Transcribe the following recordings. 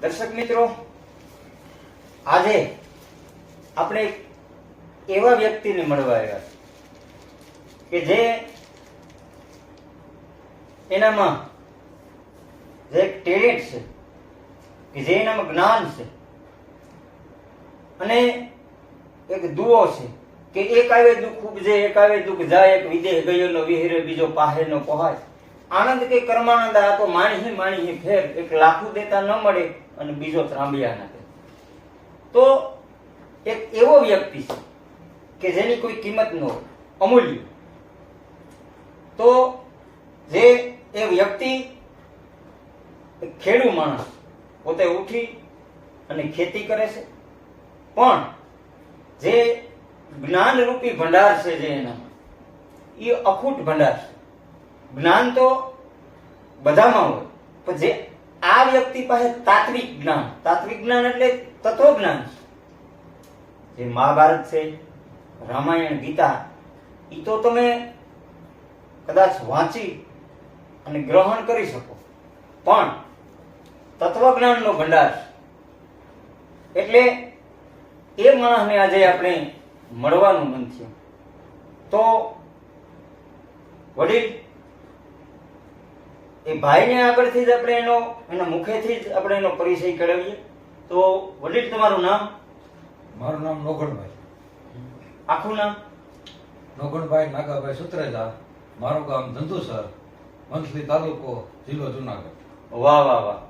દર્શક મિત્રો, આજે આપણે એવા વ્યક્તિને મળવા આવ્યા કે જે એનામાં જે એક ટેલેન્ટ છે, કે જે એનામાં જ્ઞાન છે, અને એક દુઓ છે કે એક આવે દુઃખ ઉપજે, એક આવે દુઃખ જાય, એક વિદેહ ગયો નો વિહેરે, બીજો પાહે નો પહાય આનંદ કે કર્માનંદ આ તો માણી માણી ફેર, એક લાખું દેતા ન મળે અને બીજો ત્રાંબિયા ના તો એક એવો વ્યક્તિ છે કે જેની કોઈ કિંમત ન અમૂલ્ય. તો જે એ વ્યક્તિ ખેડૂ માણસ પોતે ઉઠી અને ખેતી કરે છે, પણ જે જ્ઞાનરૂપી ભંડાર છે જે એનામાં એ અખૂટ ભંડાર છે. જ્ઞાન તો બધામાં હોય, પણ જે આ વ્યક્તિ પાસે તાત્વિક જ્ઞાન. તાત્વિક જ્ઞાન એટલે તત્વજ્ઞાન. જે મહાભારત છે, રામાયણ, ગીતા એ તો તમે કદાચ વાંચી અને ગ્રહણ કરી શકો. પણ તત્વજ્ઞાનનો ભંડાર. એટલે એ માણસને આજે આપણે મળવાનું મન થયું તો વડીલ એ ભાઈને આગળથી જ આપણે એનો એના મુખેથી જ આપણે એનો પરિચય કરાવીએ. તો વડીલ તમારું નામ? મારું નામ નોગણભાઈ. આખું નામ? નોગણભાઈ નાગાભાઈ સુત્રેજા મારું ગામ ધંધુસર મંથલી તાલુકો જિલ્લો જુનાગઢ. વાહ વાહ વાહ.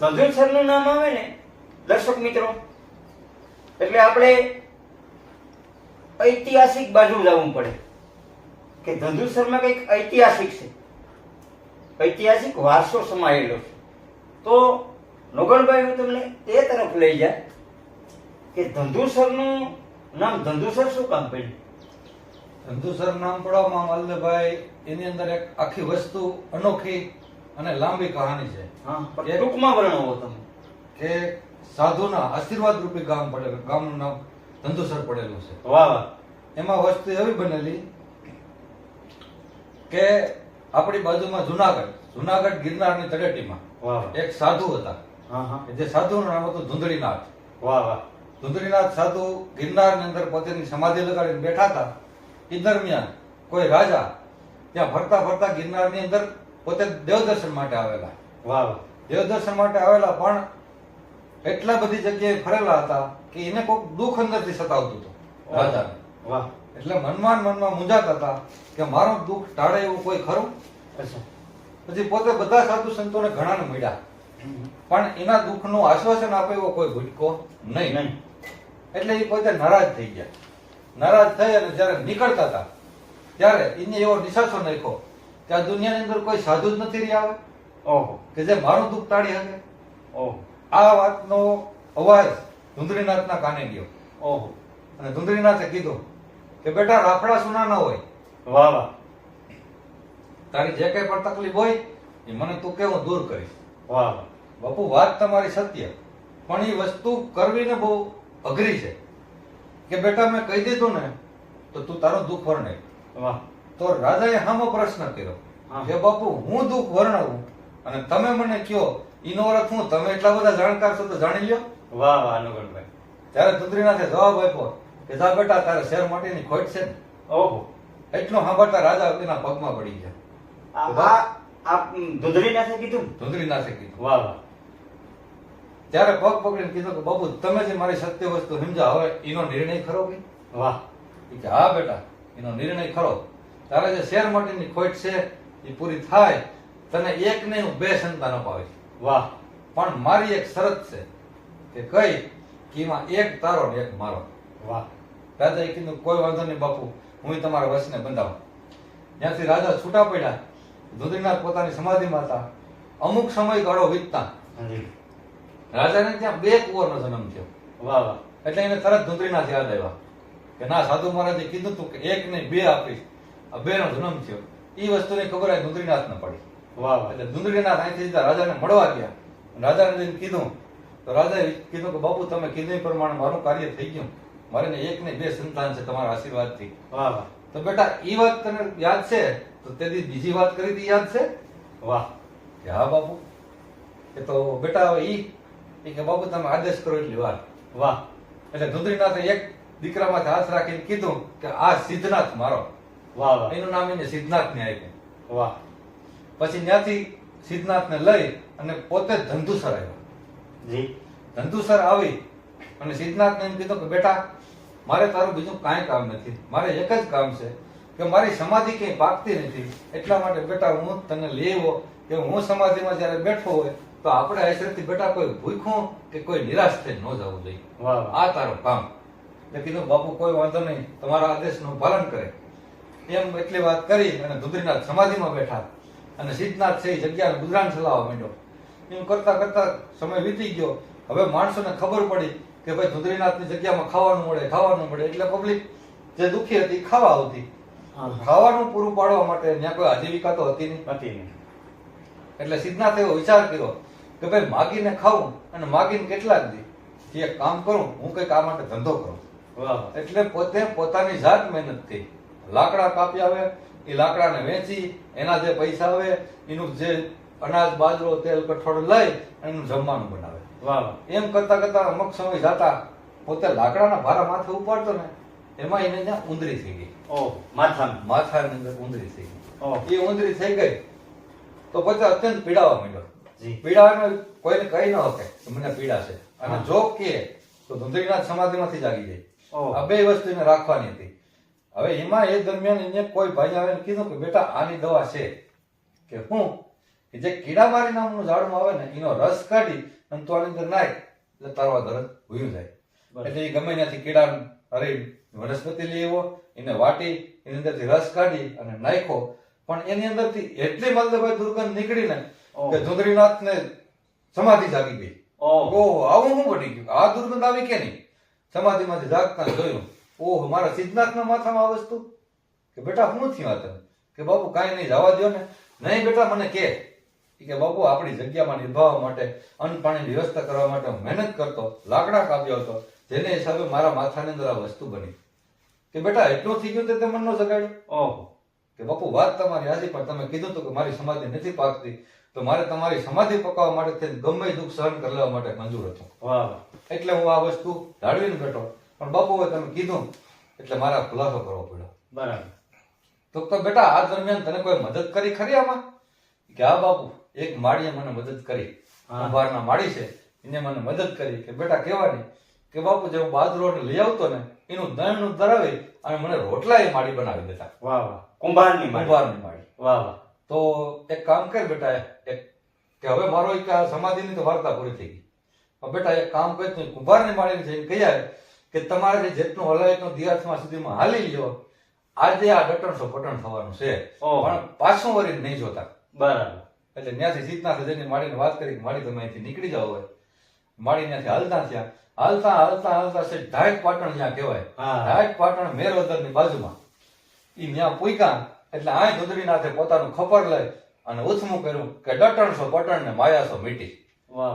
ધજુર સરનું નામ આવે ને દર્શક મિત્રો એટલે આપણે ઐતિહાસિક બાજુ જવું પડે. કે ધંધુસરમાં કંઈક ઐતિહાસિક છે. ઐતિહાસિક વારસો સમાયેલો છે. તો નોગણભાઈ હું તમને એ તરફ લઈ જાય કે ધંધુસરનું નામ ધંધુસર શું કામ પડ્યું? ધંધુસર નામ પડવામાં વલ્લભભાઈ એની અંદર એક આખી વસ્તુ અનોખી અને લાંબી કહાની છે. હા ટૂંકમાં વર્ણવો તમે. કે સાધુના આશીર્વાદ રૂપી ગામ પડેલું ગામનું નામ ધંધુસર પડેલું છે. વાહ વાહ. એમાં વસ્તુ એવી બનેલી કે આપણી બાજુમાં જુનાગઢ જુનાગઢ ગિરનારની તળેટીમાં એક સાધુ હતા. હા હા. કે જે સાધુનું નામ હતું ધુંધળીનાથ. વાહ વાહ. ધુંધળીનાથ સાધુ ગિરનારની અંદર પોતાની સમાધિ લગાડીને બેઠા હતા. એ દરમિયાન કોઈ રાજા ત્યાં ફરતા ફરતા ગિરનારની અંદર પોતે દેવદર્શન માટે આવેલા. વાહ વાહ. દેવદર્શન માટે આવેલા પણ એટલા બધી જગ્યાએ ફરેલા હતા કે એને કોઈક દુઃખ અંદરથી સતાવતું હતું રાજાને. વાહ. એટલે મનમાં મનમાં મૂંઝાતા હતા કે મારું દુઃખ ટાળે એવું કોઈ ખરું? પછી પોતે બધા સાધુ સંતોને ઘણાને મળ્યા. પણ એના દુઃખનું આશ્વાસન આપે એવો કોઈ ભૂટકો નહીં. નહીં. એટલે એ પોતે નારાજ થઈ ગયા. નારાજ થઈ અને જ્યારે નીકળતા હતા ત્યારે એને એવો નિશાસો નાખ્યો કે આ દુનિયાની અંદર કોઈ સાધુ જ નથી રહ્યા આવે ઓહો. કે જે મારું દુઃખ તાળી શકે. ઓહો. આ વાતનો અવાજ ધુંધળીનાથના કાને ગયો. ઓહો. અને ધુંધળીનાથે કીધું કે બેટા રાફડા સુના ન હોય. વાહ વાહ. તારી જે કઈ પણ તકલીફ હોય એ મને તું કે હું દૂર કરીશ. વાહ. બાપુ વાત તમારી સત્ય. પણ એ વસ્તુ કરવી ને બહુ અઘરી છે. કે બેટા મેં કહી દીધું ને તો તું તારો દુઃખ વર્ણે વાહ. તો રાજાએ હામો પ્રશ્ન કર્યો. હા. કે બાપુ હું દુઃખ વર્ણવું? અને તમે મને કયો? ઈનો અર્થ હું તમે એટલા બધા જાણકાર છો તો જાણી લ્યો. વાહ વાહ અનુગણભાઈ. ત્યારે ધુંધળીનાથે જવાબ આપ્યો કે જા બેટા તારે શેર માટેની ખોટ છે ને. ઓહો. એટલો સાંભળતા રાજા એના પગમાં પડી ગયા. આ ધુંધળી નાથે કીધું? કીધું. વાહ. વાહ ત્યારે પગ પકડીને કીધું કે બાપુ તમે જે મારી સત્ય વસ્તુ સમજા હવે એનો નિર્ણય ખરો કે? વાહ. કે હા બેટા એનો નિર્ણય ખરો. તારે જે શેર માટેની ખોટ છે એ પૂરી થાય તને એક નહીં હું બે સંતાન અપાવીશ વાહ. પણ મારી એક શરત છે કે કઈ કે એમાં એક તારો ને એક મારો. વાહ. રાજાએ કીધું કોઈ વાંધો નહીં બાપુ હું તમારા વશને બંધાવું. ત્યાંથી રાજા છૂટા પડ્યા. ધુંધળીનાથ પોતાની સમાધિમાં હતા. અમુક સમય ગાળો વીતતા રાજાને ત્યાં બે કુંવરનો જન્મ થયો. વાહ વાહ. એટલે એને તરત ધુંધળીનાથ યાદ આવ્યા કે ના સાધુ મહારાજે કીધું તું કે એક નહીં બે આપીશ. આ બે નો જન્મ થયો. એ વસ્તુની ખબર આ ધુંધળીનાથ ને પડી. વાહ વાહ. એટલે ધુંધળીનાથ અહીંથી સીધા રાજાને મળવા ગયા. રાજાને જઈને કીધું તો રાજાએ કીધું કે બાપુ તમે કીધું પ્રમાણે મારું કાર્ય થઈ ગયું. મારે એક ને બે સંતાન છે તમારા આશીર્વાદથી. વાહ વાહ. તો બેટા એ વાત તને યાદ છે? તો તેથી બીજી વાત કરી હતી યાદ છે? વાહ કે હા બાપુ. એ તો બેટા ઈ એ કે બાપુ તમે આદેશ કરો એટલી વાર. વાહ. એટલે ધુંધળીનાથે એક દીકરામાંથી હાથ રાખીને કીધું કે આ સિદ્ધનાથ મારો. વાહ વાહ. એનું નામ એને સિદ્ધનાથને આપ્યું. વાહ. પછી ત્યાંથી સિદ્ધનાથને લઈ અને પોતે ધંધુસર આવ્યો. જી. ધંધુસર આવી અને સિદ્ધનાથને એમ કીધું કે બેટા મારે તારું બીજું કાંઈ કામ નથી. મારે એક જ કામ છે. કે મારી સમાધિ કંઈ પાકતી નથી. એટલા માટે બેટા હું તને લેવો કે હું સમાધિમાં જ્યારે બેઠો હોય તો આપણે આશ્રયથી બેટા કોઈ ભૂખ્યું કે કોઈ નિરાશ થઈ ન જવું જોઈએ. આ તારું કામ. એટલે કીધું બાપુ કોઈ વાંધો નહીં. તમારા આદેશનું પાલન કરે. એમ એટલી વાત કરી અને ધુદ્રીનાથ સમાધિમાં બેઠા. અને સિદ્ધનાથ છે એ જગ્યાને ગુજરાન ચલાવવા માંડ્યો. એમ કરતા કરતા સમય વીતી ગયો. હવે માણસોને ખબર પડી કે ભાઈ ધુદ્રીનાથની જગ્યામાં ખાવાનું મળે ખાવાનું મળે. એટલે પબ્લિક જે દુખી હતી ખાવા આવતી. ખાવાનું પૂરું પાડવા માટે ત્યાં કોઈ આજીવિકા તો હતી નહીં. હતી નહીં. એટલે સિદ્ધનાથ એવો વિચાર કર્યો કે ભાઈ માગીને ખાવું અને માગીને કેટલાક દી એક કામ કરું હું કંઈક આ માટે ધંધો કરું. એટલે પોતે પોતાની જાત મહેનતથી લાકડા કાપી આવે એ લાકડાને વેચી એના જે પૈસા આવે એનું જે અનાજ બાજરો તેલ કઠોળ લઈ અને એનું જમવાનું બનાવે. એમ કરતા કરતા અમુક સમય જતા પોતે લાકડાના ભારા માથે ઉપાડતો ને એમાં એને ત્યાં ઉંદરી થઈ ગઈ. ઓ માથામાં માથાની અંદર ઉંદરી થઈ ગઈ. ઓ. એ ઉંદરી થઈ ગઈ. તો પછી અત્યંત પીડાવા માંડ્યો. જી. પીડાને કોઈને કહી ન શકે કે મને પીડા છે. અને જો કે તો ધુંધળીનાથ સમાધિમાંથી જાગી જાય. આ બે વસ્તુ એને રાખવાની હતી. હવે એમાં એ દરમિયાન એને કોઈ ભાઈ આવીને કીધું કે બેટા આની દવા છે. કે હું કે જે કીડામારી નામનું ઝાડમાં આવે ને એનો રસ કાઢી અને તો આની અંદર નાખ. એટલે તારવા દર્દ ભૂયું જાય. એટલે એ ગમે ત્યાંથી કીડા અરે વનસ્પતિ લઈ આવ્યો એને વાટી એની અંદરથી રસ કાઢી અને નાખ્યો. પણ એની અંદરથી એટલી મતલબ દુર્ગંધ નીકળી ને કે કે ધુંધળીનાથને સમાધિ જાગી ગઈ. ઓહો. આવું શું બની ગયું? આ દુર્ગંધ આવી કે નહીં? સમાધિમાંથી જાગતા જોયું. ઓહો મારા સિદ્ધનાથના માથામાં આ વસ્તુ? કે બેટા શું થયું આ કે બાપુ કાંઈ નહીં જવા દ્યો ને. નહીં બેટા મને કે. કે બાપુ આપણી જગ્યામાં નિભાવવા માટે અન્ન પાણીની વ્યવસ્થા કરવા માટે હું મહેનત કરતો લાકડા કાપ્યો હતો. જેને હિસાબે મારા માથાની અંદર આ વસ્તુ બની. કે બેટા એટલું થઈ ગયું તે તે મન નો જગાડ્યું ઓહ. કે બાપુ વાત તમારી હાજી પણ તમે કીધું હતું કે મારી સમાધિ નથી પાકતી. તો મારે તમારી સમાધિ પકાવવા માટે થઈને ગમે દુઃખ સહન કરી લેવા માટે મંજૂર હતું. વાહ. એટલે હું આ વસ્તુ જાળવીને બેઠો. પણ બાપુ હવે તમે કીધું એટલે મારા ખુલાસો કરવો પડ્યો. બરાબર. તો તો બેટા આ દરમિયાન તને કોઈ મદદ કરી ખરી આમાં? કે હા બાપુ એક માળીએ મને મદદ કરી. કુંભારના માળી છે. એને મને મદદ કરી. કે બેટા કહેવાની કે બાપુ જે હું બાજરો લઈ આવતો ને એનું દણ ધરાવી અને મને રોટલા એ માળી બનાવી દેતા. વાહ વાહ. કુંભારની. કુંભારની માળી વાહ વાહ. તો એક કામ કર બેટા એક કે હવે મારો એક આ સમાધિની તો વાર્તા પૂરી થઈ ગઈ. બેટા એક કામ કર તું કુંભારની માડીને જઈને કહી આવે કે તમારે જેટલું હલાય એટલું દિયાસમાં સુધીમાં હાલી લ્યો આજે આ ડટણસો પટણ થવાનું છે. પણ પાછું વરી નહીં જોતા. બરાબર. એટલે ત્યાંથી સીતનાથ જઈને માળીને વાત કરી માડી તમે અહીંથી નીકળી જાઓ હવે. માળી ત્યાંથી હાલતા થયા. હાલતા હાલતા હાલતા છે ઢાક પાટણ જ્યાં કહેવાય. ઢાક પાટણ મેરવદરની બાજુમાં. ઈ ત્યાં પૂકા એટલે આ ધુંધળીનાથે પોતાનું ખપર લઈ અને ઉથમું કર્યું કે ડટણસો પટણ ને માયાસો મીટી.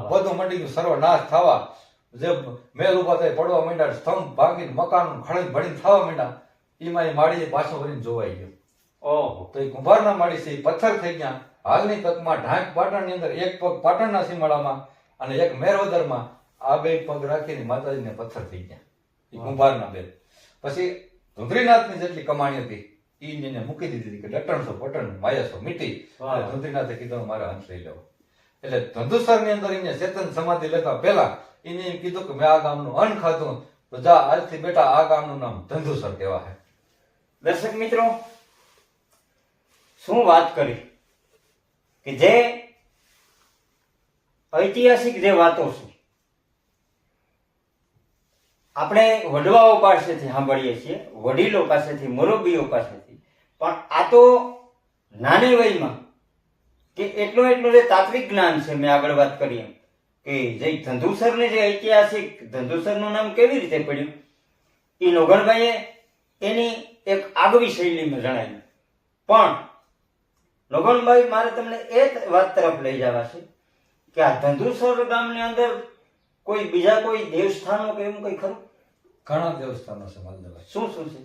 બધું મટી ગયું સર્વનાશ થવા જે મેલ ઊભા થઈ પડવા માંડ્યા સ્તંભ ભાગીને મકાન ખણી ભણીને થવા માંડ્યા એમાં એ માળી પાછો વળીને જોવાઈ ગયો. ઓહો. તો એ કુંભારના માળી છે એ પથ્થર થઈ ગયા. હાલની તકમાં ઢાંક પાટણની અંદર એક પગ પાટણના સીમાડામાં અને એક મેરોદરમાં આ બે પગ રાખીને માતાજીને પથ્થર થઈ ગયા. કુંભારના બે. પછી ધુંધરીનાથની જેટલી કમાણી હતી ઈ એને મૂકી દીધી હતી કે ડટણસો પટણ માયાસો મીટી વાહ. એટલે ધુંધરીનાથે કીધું મારે અંશ લઈ લેવો. એટલે ધંધુસરની અંદર એને ચેતન સમાધિ લેતા પહેલા એને એમ કીધું કે મેં આ ગામનું અન્ન ખાધું. તો જા આજથી બેટા આ ગામનું નામ ધંધુસર કહેવા છે દર્શક મિત્રો શું વાત કરી? કે જે ઐતિહાસિક જે વાતો છે, આપણે વડવાઓ પાસેથી સાંભળીએ છીએ, વડીલો પાસેથી, મોરબીઓ પાસેથી. પણ આ તો નાની વયમાં કે એટલું એટલું જે તાત્વિક જ્ઞાન છે, મેં આગળ વાત કરી એમ, કે જે ધંધુસરને જે ઐતિહાસિક, ધંધુસરનું નામ કેવી રીતે પડ્યું? એ નોગણભાઈએ એની એક આગવી શૈલીમાં જણાવ્યું. પણ નોગણભાઈ મારે તમને એ વાત તરફ લઈ જવા છે. કે આ ધંધુસર ગામની અંદર કોઈ બીજા કોઈ દેવસ્થાનો કે એવું કઈ ખરું? ઘણા દેવસ્થાનો છે માલદેભાઈ શું શું છે?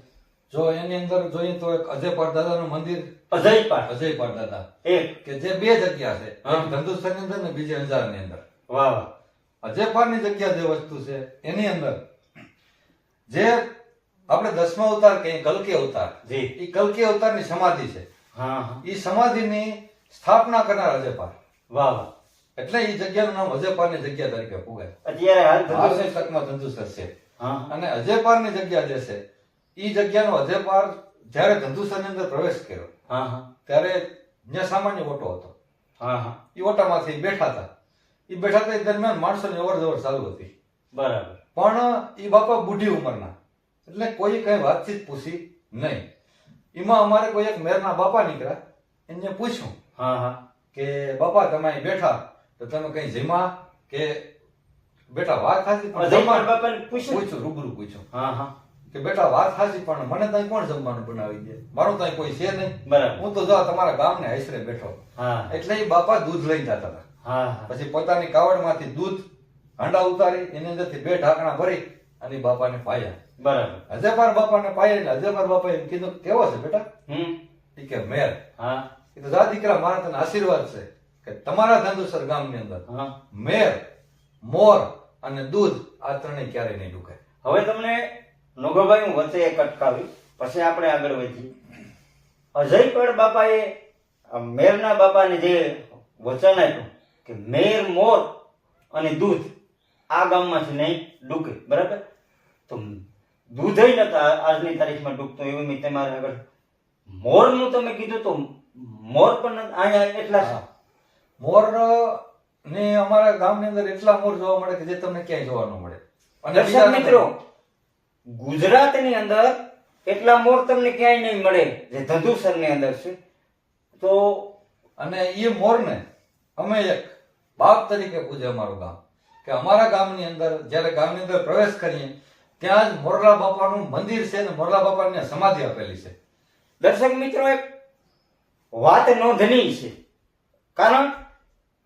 જો એની અંદર જોઈએ તો એક અજય દાદાનું મંદિર અજય પાઠ અજય પરદાદા એક. કે જે બે જગ્યા છે. એક ધંધુસરની અંદર ને બીજી અંજારની અંદર. વાહ વાહ. ની જગ્યા જે વસ્તુ છે એની અંદર જે આપણે દસમા અવતાર કહીએ કલ્કી અવતાર. જી. એ કલ્કી અવતારની સમાધિ છે. હા એ સમાધિની સ્થાપના કરનાર અજેપાર વાહ વાહ. એટલે એ જગ્યાનું નામ અજેપારની જગ્યા તરીકે પુગાય. અત્યારે હાલ ધંધો તકમાં ધંધુસર છે. અને અજયપારની જગ્યા જે છે એ જગ્યાનો અજયપાર જ્યારે ધંધુસરની અંદર પ્રવેશ કર્યો હા હા. ત્યારે જ્યાં સામાન્ય ઓટો હતો. હા હા. એ ઓટામાંથી બેઠા હતા. એ બેઠા હતા એ દરમિયાન માણસોની અવર જવર ચાલુ હતી. બરાબર. પણ એ બાપા બુઢી ઉંમરના. એટલે કોઈ કઈ વાતચીત પૂછી નહીં. એમાં અમારે કોઈ એક મેરના બાપા નીકળ્યા. એને પૂછ્યું હા હા. કે બાપા તમે અહીં બેઠા તો તમે કઈ જીમા કે બેટા વાત સાચી પણ પૂછ્યું. પૂછ્યું રૂબરૂ પૂછ્યું. હા હા. કે બેટા વાત સાચી પણ મને ત્યાં કોણ જમવાનું બનાવી દે? મારું ત્યાં કોઈ છે નહીં બરાબર. હું તો જો તમારા તમારા ગામને આશરે બેઠો. હા. એટલે એ બાપા દૂધ લઈને જતા હતા. પછી પોતાની કાવડમાંથી દૂધ હાંડા ઉતારી એની અંદરથી બે ઢાંકણા ભરી અને બાપા બાપાને પાયા. બરાબર. અજયપાર બાપાને પાયા હજે અજયપાર બાપા એમ કીધું કેવો છે બેટા? હમ. કે મેર. હા. એ તો જા દીકરા મારા તને આશીર્વાદ છે. કે તમારા ધંધુસર ગામની અંદર મેર મોર અને દૂધ આ ત્રણેય ક્યારેય નહીં ડૂકે હવે તમને નોગાભાઈ હું વચ્ચે એક અટકાવી. પછી આપણે આગળ વધીએ. અજયપડ બાપાએ મેરના બાપાને જે વચન આપ્યું કે મેર મોર અને દૂધ આ ગામમાંથી નહીં ડૂકે બરાબર? તો દૂધય નતા આજની તારીખમાં ડૂબતો એવું મેં તમારે આગળ મોરનું તમે કીધું તો મોર પણ અહીંયા એટલા. મોર ને અમારા ગામની અંદર એટલા મોર જોવા મળે કે જે તમને ક્યાંય જોવા ન મળે. અને દર્શક બીજા મિત્રો ગુજરાતની અંદર એટલા મોર તમને ક્યાંય નહીં મળે જે ધંધુસરની અંદર છે. તો અને એ મોરને અમે એક બાપ તરીકે પૂજે અમારું ગામ. કે અમારા ગામની અંદર જ્યારે ગામની અંદર પ્રવેશ કરીએ ત્યાં જ મોરલા બાપાનું મંદિર છે ને મોરલા બાપાની સમાધિ આપેલી છે. દર્શક મિત્રો એક વાત નોંધની છે. કારણ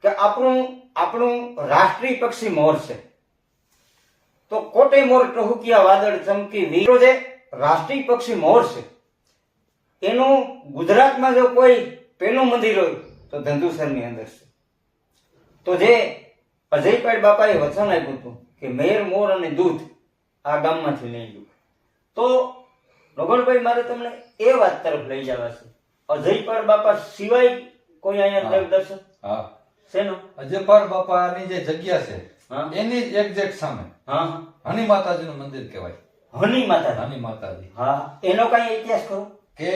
કે આપણું આપણું રાષ્ટ્રીય પક્ષી મોર છે. તો કોટે મોર ટહુકિયા વાદળ ચમકી વીરો જે રાષ્ટ્રીય પક્ષી મોર છે એનું ગુજરાતમાં જો કોઈ પેલું મંદિર હોય તો ધંધુસરની અંદર છે. તો જે અજયપાલ બાપાએ વચન આપ્યું હતું કે મેર મોર અને દૂધ આ ગામમાંથી લઈ ગયું તો નોગણભાઈ મારે તમને એ વાત તરફ લઈ જવા છે. અજયપાળ બાપા સિવાય કોઈ અહીંયા દર્શન? હા. શેનો? અજયપાર બાપાની જે જગ્યા છે એની જ એક્ઝેક્ટ સામે. હની માતાજીનું મંદિર કહેવાય. હની માતા હની માતાજી. હા. એનો કઈ ઇતિહાસ કરો કે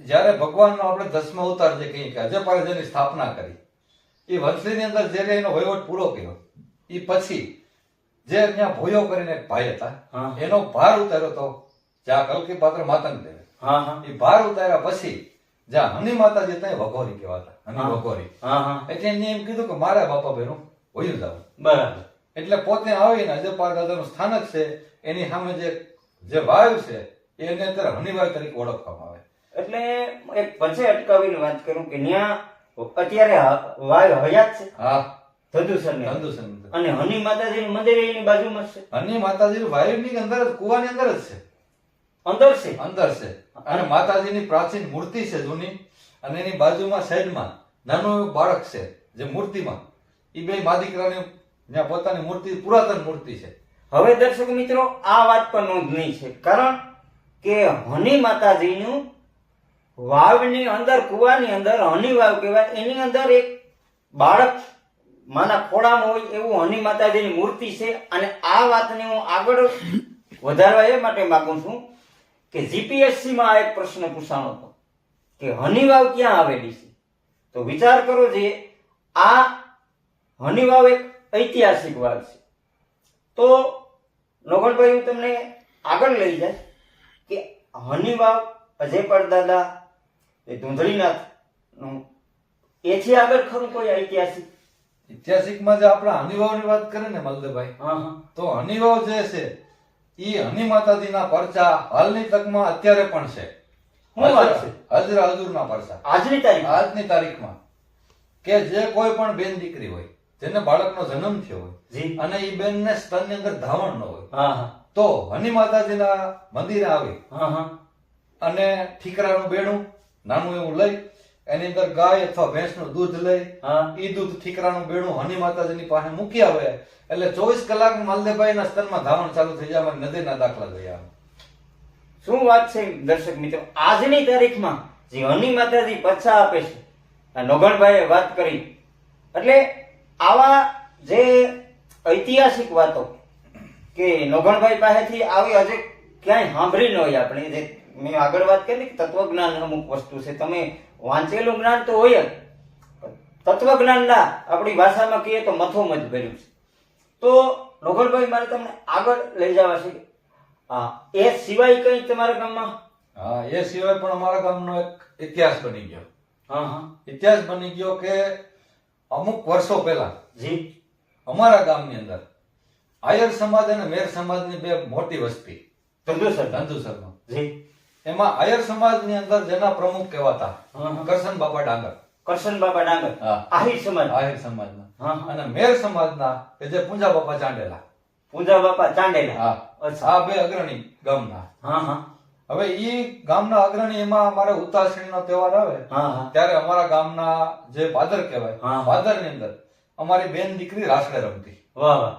જ્યારે ભગવાનનો આપણે દસમો અવતાર જે કહીએ કે અજયપાલે જેની સ્થાપના કરી એ વંશલીની અંદર જ્યારે એનો વહીવટ પૂરો કર્યો. એ પછી જે ત્યાં ભોયો કરીને એક ભાઈ હતા. એનો ભાર ઉતાર્યો તો જ્યાં કલકી પાત્ર માતંગ દેવે હા હા. એ ભાર ઉતાર્યા પછી જ્યાં હની માતાજી ત્યાં વઘોરી કહેવાતા. હા. હા એટલે એને એમ કીધું કે મારા બાપા ભાઈનું વયું જવું બરાબર. એટલે પોતે આવીને અજયપાલ દાદાનું સ્થાનક છે એની સામે જે જે વાયુ છે એને અત્યારે હનીવાયુ તરીકે ઓળખવામાં આવે. એટલે એક પછી અટકાવીને વાત કરું કે ત્યાં અત્યારે વાયુ હયાત છે? હા. ધંધુસરની અંદર. અને હની માતાજીનું મંદિર એની બાજુમાં છે? હની માતાજી વાયુની અંદર જ કુવાની અંદર જ છે. અંદર છે? અંદર છે. અને માતાજીની પ્રાચીન મૂર્તિ છે જૂની અને એની બાજુમાં સાઈડમાં નાનું એવો બાળક છે, જે મૂર્તિમાં. એ બે મા દીકરાની ત્યાં પોતાની મૂર્તિ, પુરાતન મૂર્તિ છે. હવે દર્શક મિત્રો, આ વાત પર નોંધની છે. કારણ કે હની માતાજીનું વાવની અંદર, કુવાની અંદર હની વાવ કહેવાય. એની અંદર એક બાળક માના ખોળામાં હોય એવું હની માતાજીની મૂર્તિ છે. અને આ વાતને હું આગળ વધારવા એ માટે માગું છું કે જીપીએસસીમાં આ એક પ્રશ્ન પૂછાણો હતો કે હની વાવ ક્યાં આવેલી છે? તો વિચાર કરો જે આ હની વાવ એક ઐતિહાસિક વાવ છે. તો નોગણભાઈ હું તમને આગળ લઈ જાય કે હનીવાવ અજય દાદા એ ધૂંધળીનાથનું એથી આગળ ખરું કોઈ ઐતિહાસિક? ઐતિહાસિકમાં જે આપણા હનીવાવની વાત કરે ને મલદભાઈ તો હનીવાવ જે છે એ હની માતાજીના પરચા હાલની તકમાં અત્યારે પણ છે. શું વાત છે? હજરા હજુરના પરચા આજની તારીખ? આજની તારીખમાં કે જે કોઈ પણ બેન દીકરી હોય જેને બાળકનો જન્મ થયો હોય અને એ બેનને સ્તનની અંદર ધાવણ ન હોય હા હા. તો હની માતાજીના મંદિરે આવી હા હા. અને ઠીકરાનું બેડું નાનું એવું લઈ એની અંદર ગાય અથવા ભેંસનું દૂધ લઈ હા. ઈ દૂધ ઠીકરાનું બેડું હની માતાજીની પાસે મૂકી આવે એટલે ચોવીસ કલાક માલદેભાઈના સ્તરમાં ધાવણ ચાલુ થઈ જાય નદીના દાખલા થઈ આવે શું વાત છે, દર્શક મિત્રો? આજની તારીખમાં જે હની માતાજી પચ્છા આપે છે. આ નોગણભાઈએ વાત કરી. એટલે આવા જે ઐતિહાસિક વાતો કે નોગણભાઈ પાસેથી આવી હજુ ક્યાંય સાંભળી ન હોય આપણે, જે મેં આગળ વાત કરી તત્વજ્ઞાન અમુક વસ્તુ છે. તમે વાંચેલું જ્ઞાન તો હોય જ તત્વજ્ઞાનના આપણી ભાષામાં કહીએ તો મથો જ ભર્યું છે. તો નોગણભાઈ મારે તમને આગળ લઈ જવા છે. હા એ સિવાય કઈ તમારા ગામમાં? હા એ સિવાય પણ અમારા ગામનો એક ઇતિહાસ બની ગયો. હા હા. ઇતિહાસ બની ગયો કે અમુક વર્ષો પહેલા જી. અમારા ગામની અંદર આયર સમાજ અને મેર સમાજની બે મોટી વસ્તી ધંધુસર ધંધુસરમાં જી. એમાં આયર સમાજની અંદર જેના પ્રમુખ કહેવાતા. કરશન બાપા ડાંગર. કરશન બાપા ડાંગર. હા. આહિર સમાજ. આહિર સમાજના. અને મેર સમાજના કે જે પૂંજા બાપા ચાંડેલા પૂંજા બાપા ચાંડેલા હા. આ બે અગ્રણી ગામના. હા હા. હવે ઈ ગામના અગ્રણી એમાં અમારે ઉતાસણીનો તહેવાર આવે હા હા. ત્યારે અમારા ગામના જે પાદર કહેવાય હા. પાદરની અંદર અમારી બેન દીકરી રાસડે રમતી. વાહ વાહ.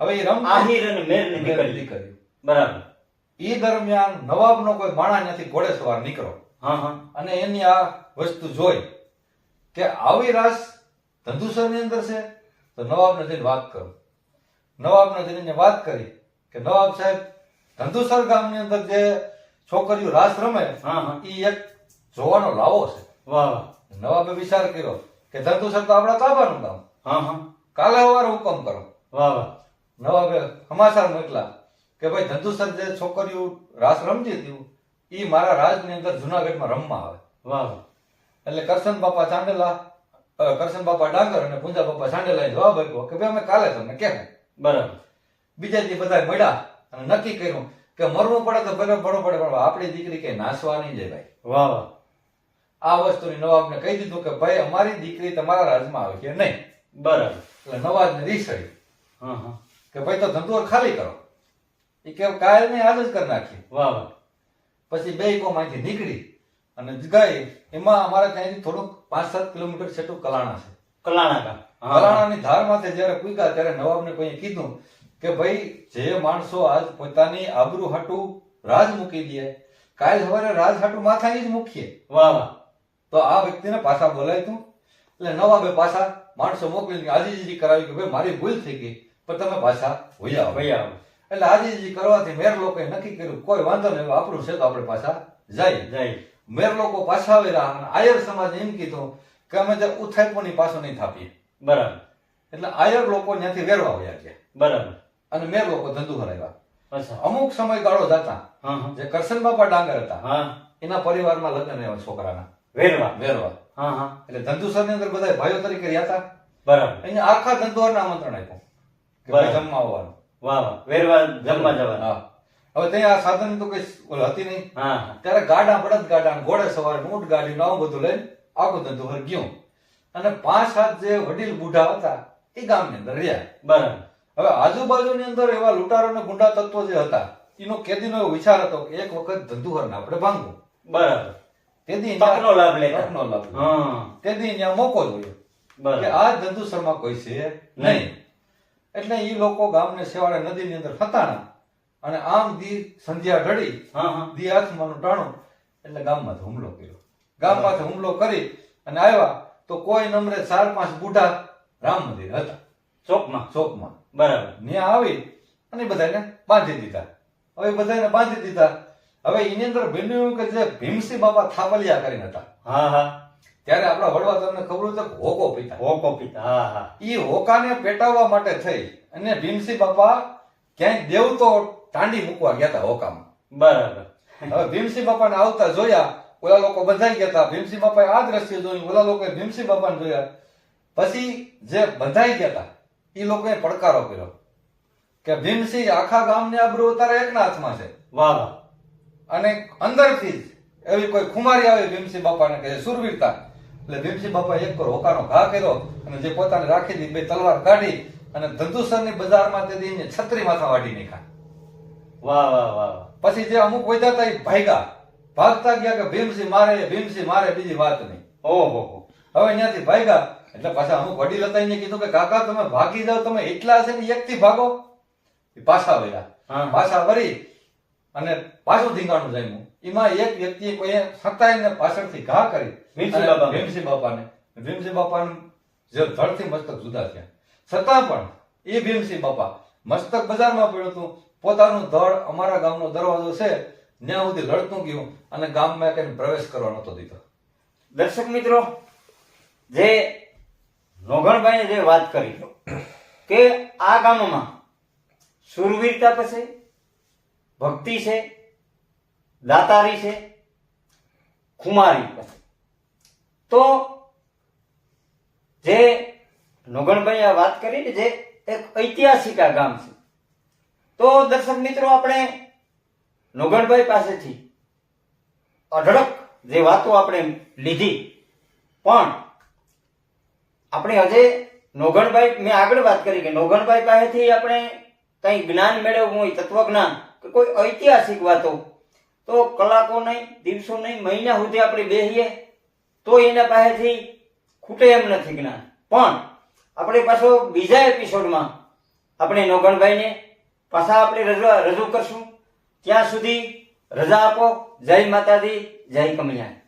હવે એ રમ આહીર અને મેરની દીકરી. બરાબર. ઈ દરમિયાન નવાબનો કોઈ માણા નથી ઘોડે સવાર નીકળો. હા હા. અને એની આ વસ્તુ જોઈ કે આવી રાસ ધંધુસરની અંદર છે તો નવાબ જઈને વાત કરો. નવાબ જઈને વાત કરી. કે નવાબ સાહેબ ધંધુસર ગામની અંદર જે છોકરીઓ રાસ રમે હા હા. ઈ એક જોવાનો લાવો છે. વાહ વાહ. નવાબે વિચાર કર્યો કે ધંધુસર તો આપણા તાબાનું ગામ. હા હા. કાલે સવારે હુકમ કરો. વાહ વાહ. નવાબે સમાચાર મોકલા કે ભાઈ ધંધુસર જે છોકરીઓ રાસ રમતી હતી ઈ મારા રાજની અંદર જુનાગઢમાં રમવા આવે. વાહ વાહ. એટલે કરશન બાપા ચાંદેલા કરશન બાપા ડાંગર અને પૂંજા બાપા ચાંદેલાએ જવાબ આપ્યો કે ભાઈ અમે કાલે તમને કેમ બરાબર. બીજા દી બધા મળ્યા અને નક્કી કર્યું કે મરવું પડે તો ભલે ભણવું પડે પણ આપણી દીકરી કઈ નાસવા નહીં જાય ભાઈ. વાહ વાહ. આ વસ્તુની નવાબને કહી દીધું કે ભાઈ અમારી દીકરી તમારા રાજમાં આવે છે નહીં. બરાબર. એટલે નવાબને રીસડી. હા હા. કે ભાઈ તો ધંધો ખાલી કરો. એ કે કાયલ ને આજ જ કરી નાખી. વાહ વાહ. પછી બે કોમાંથી નીકળી અને ગઈ. એમાં અમારે ત્યાંથી થોડુંક પાંચ સાત કિલોમીટર છેટું કલાણા છે. કલાણા કલાણાની ધાર માથે જ્યારે પૂગ્યા ત્યારે નવાબને કોઈ કીધું કે ભાઈ જે માણસો આજ પોતાની આબરૂ હાટું રાજ મૂકી દે કાલ સવારે રાજ હાટું માથાની જ મૂકીએ. વાહ વાહ. તો આ વ્યક્તિને પાછા બોલાય તું. એટલે નવા બે પાછા માણસો મોકલીને આજીજી કરાવી કે ભાઈ મારી ભૂલ થઈ ગઈ પણ તમે પાછા આવો. ભાઈ એટલે આજીજી કરવાથી મેર લોકોએ નક્કી કર્યું કોઈ વાંધો નહીં આપણું છે તો આપણે પાછા જાય જય મેર લોકો પાછા આવેલા અને આયર સમાજ એમ કીધું કે અમે તે ઉથાઈપોની પાછો નહીં થાપીએ. બરાબર. એટલે આયર લોકો ત્યાંથી વેરવા વયા ગયા. બરાબર. અને મેર લોકો ધંધુ હરાવ્યા અચ્છા. અમુક સમયગાળો જતા જે કરશન બાપા ડાંગર હતા. હા. એના પરિવારમાં લગ્ન એવા છોકરાના. વેરવા. વેરવા. હા હા. એટલે ધંધુસરની અંદર બધા ભાઈઓ તરીકે રહ્યા હતા. બરાબર. એને આખા ધંધુવારને આમંત્રણ આપ્યું કે જમવા આવવાનું. વાહ વાહ. વેરવા જમવા જવાનું. હા. હવે ત્યાં આ સાધન તો કઈ હતી નહીં. ત્યારે ગાડા બળદ ગાડા ઘોડે સવાર ઊંટ ગાડી નવું બધું લઈને આખું ધંધુહર ગયું. અને પાંચ સાત જે વડીલ બુઢા હતા એ ગામની અંદર રહ્યા. બરાબર. હવે આજુબાજુની અંદર એવા લૂંટારો અને ગુંડા તત્વો જે હતા એનો કેદીનો એવો વિચાર હતો કે એક વખત ધંધુહરને આપણે ભાંગવું. બરાબર. તેથી તકનો લાભ લેતા. તકનો લાભ તેથી અહીંયા મોકો જોયો કે આ ધંધુસરમાં કોઈ છે નહીં. એટલે એ લોકો ગામને સેવાળે નદીની અંદર ફતાણા અને આમ દી સંધ્યા ઢળી હા હા. દી આસમાનું ટાણું એટલે ગામમાંથી હુમલો કર્યો. ગામમાંથી હુમલો કરી અને આવ્યા તો કોઈ નંબરે ચાર પાંચ બુઢા રામ મંદિર હતા. ચોકમાં. ચોકમાં. બરાબર. ત્યાં આવી અને બધાને બાંધી દીધા. હવે બધાને બાંધી દીધા. હવે એની અંદર બન્યું કે જે ભીમસિંહ બાપા થાવલિયા કરીને હતા. હા હા. ત્યારે આપણા વડવા તમને ખબર હોય તો હોકો પીતા. હોકો પિતા હા હા. એ હોકાને પેટાવવા માટે થઈ અને ભીમસિંહ બાપા ક્યાંય દેવતો ટાંડી મૂકવા ગયા હતા હોકામાં. બરાબર. હવે ભીમસિંહ બાપાને આવતા જોયા ઓલા લોકો બંધાઈ ગયા હતા. ભીમસિંહ બાપાએ આ દ્રશ્ય જોયું ઓલા લોકોએ ભીમસિંહ બાપાને જોયા. પછી જે બંધાઈ ગયા હતા એ લોકોએ પડકારો કર્યો કે ભીમસિંહ આખા ગામની આબરૂ તારા એકના હાથમાં છે. વાહ અને અંદરથી જ એવી કોઈ ખુમારી આવે ભીમસિંહ બાપાને કે જે સુરવીરતા. એટલે ભીમસિંહ બાપાએ એક હોકાનો ઘા કર્યો અને જે પોતાને રાખી દીધી બે તલવાર કાઢી અને ધંધુસરની બજારમાં તે દીને છત્રી માથા વાટી નીખા વાહ વાહ વાહ. પછી જે અમુક હતા એ ભાગ્યા. ભાગતા ગયા કે ભીમસિંહ મારે ભીમસિંહ મારે બીજી વાત નહીં. ઓહો હો હવે અહીંયાથી ભાગ્યા એટલે પાછા અમુક વડીલ હતા એને કીધું કે કાકા તમે ભાગી જાઓ તમે એટલા હશે ને એકથી ભાગો. એ પાછા વળ્યા. પાછા વળી અને પાછું ધીંગાણું જામ્યું. એમાં એક વ્યક્તિ કોઈ સતાઈને પાછળથી ઘા કરી. ભીમસિંહ અને બાપાને. ભીમસિંહ બાપાને. ભીમસિંહ બાપાનું જે ધડથી મસ્તક જુદા થયા. છતાં પણ એ ભીમસિંહ બાપા મસ્તક બજારમાં પડ્યું હતું. પોતાનું ધડ અમારા ગામનો દરવાજો છે ત્યાં સુધી લડતું ગયું અને ગામમાં કઈ પ્રવેશ કરવા નતો દીધો. દર્શક મિત્રો જે નોગણભાઈએ જે વાત કરી કે આ ગામમાં સુરવીરતા પછી ભક્તિ છે, દાતારી છે, ખુમારી પછી તો જે નોગણભાઈ આ વાત કરી જે એક ઐતિહાસિક આ ગામ છે. તો દર્શક મિત્રો, આપણે નોગણભાઈ પાસેથી અઢળક જે વાતો આપણે લીધી, પણ આપણે હજે નોગણભાઈ, મેં આગળ વાત કરી કે નોગણભાઈ પાસેથી આપણે કંઈ જ્ઞાન મેળવવું હોય, તત્વજ્ઞાન, કે કોઈ ઐતિહાસિક વાતો, તો કલાકો નહીં, દિવસો નહીં, મહિના સુધી આપણે બેસીએ તો એના પાસેથી ખૂટે એમ નથી જ્ઞાન. પણ આપણે પાછો બીજા એપિસોડમાં આપણે નોગણભાઈને પાછા આપણે રજૂ રજૂ કરશું. ત્યાં સુધી રજા આપો. જય માતાજી, જય કમળિયા